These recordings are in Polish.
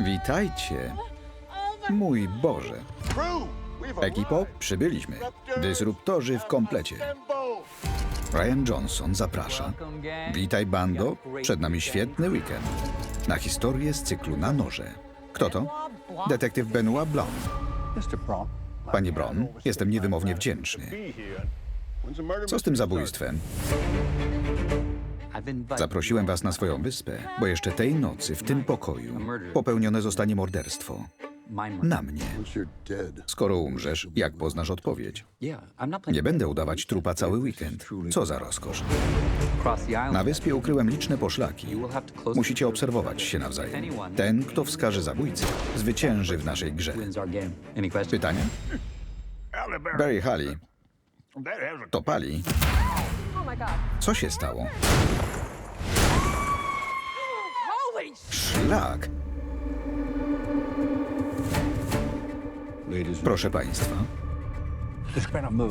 Witajcie. Mój Boże. Ekipo, przybyliśmy. Dysruptorzy w komplecie. Ryan Johnson zaprasza. Witaj, bando. Przed nami świetny weekend. Na historię z cyklu na noże. Kto to? Detektyw Benoit Blanc. Panie Bron, jestem niewymownie wdzięczny. Co z tym zabójstwem? Zaprosiłem was na swoją wyspę, bo jeszcze tej nocy w tym pokoju popełnione zostanie morderstwo. Na mnie. Skoro umrzesz, jak poznasz odpowiedź? Nie będę udawać trupa cały weekend. Co za rozkosz. Na wyspie ukryłem liczne poszlaki. Musicie obserwować się nawzajem. Ten, kto wskaże zabójcę, zwycięży w naszej grze. Pytania? Barry Halley, to pali. Co się stało? Szlak! Proszę państwa,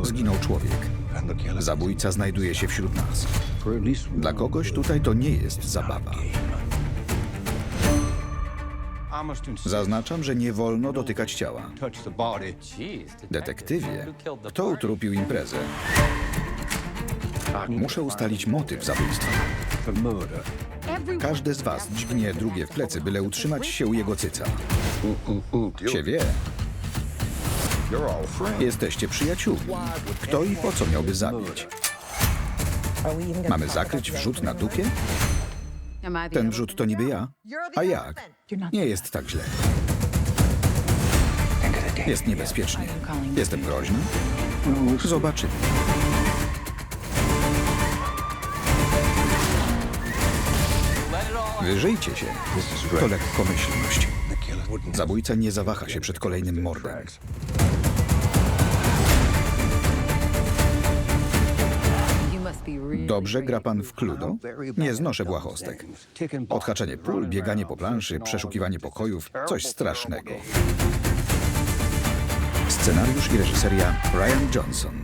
zginął człowiek. Zabójca znajduje się wśród nas. Dla kogoś tutaj to nie jest zabawa. Zaznaczam, że nie wolno dotykać ciała. Detektywie, kto utrupił imprezę? Muszę ustalić motyw zabójstwa. Każdy z was dźgnie drugie w plecy, byle utrzymać się u jego cyca. Się wie. Jesteście przyjaciółmi. Kto i po co miałby zabić? Mamy zakryć wrzut na dupie? Ten wrzut to niby ja? A jak? Nie jest tak źle. Jest niebezpiecznie. Jestem groźny? Zobaczymy. Wyżyjcie się. To lekkomyślność. Zabójca nie zawaha się przed kolejnym mordem. Dobrze gra pan w Cluedo? Nie znoszę błahostek. Odhaczenie pól, bieganie po planszy, przeszukiwanie pokojów, coś strasznego. Scenariusz i reżyseria Ryan Johnson.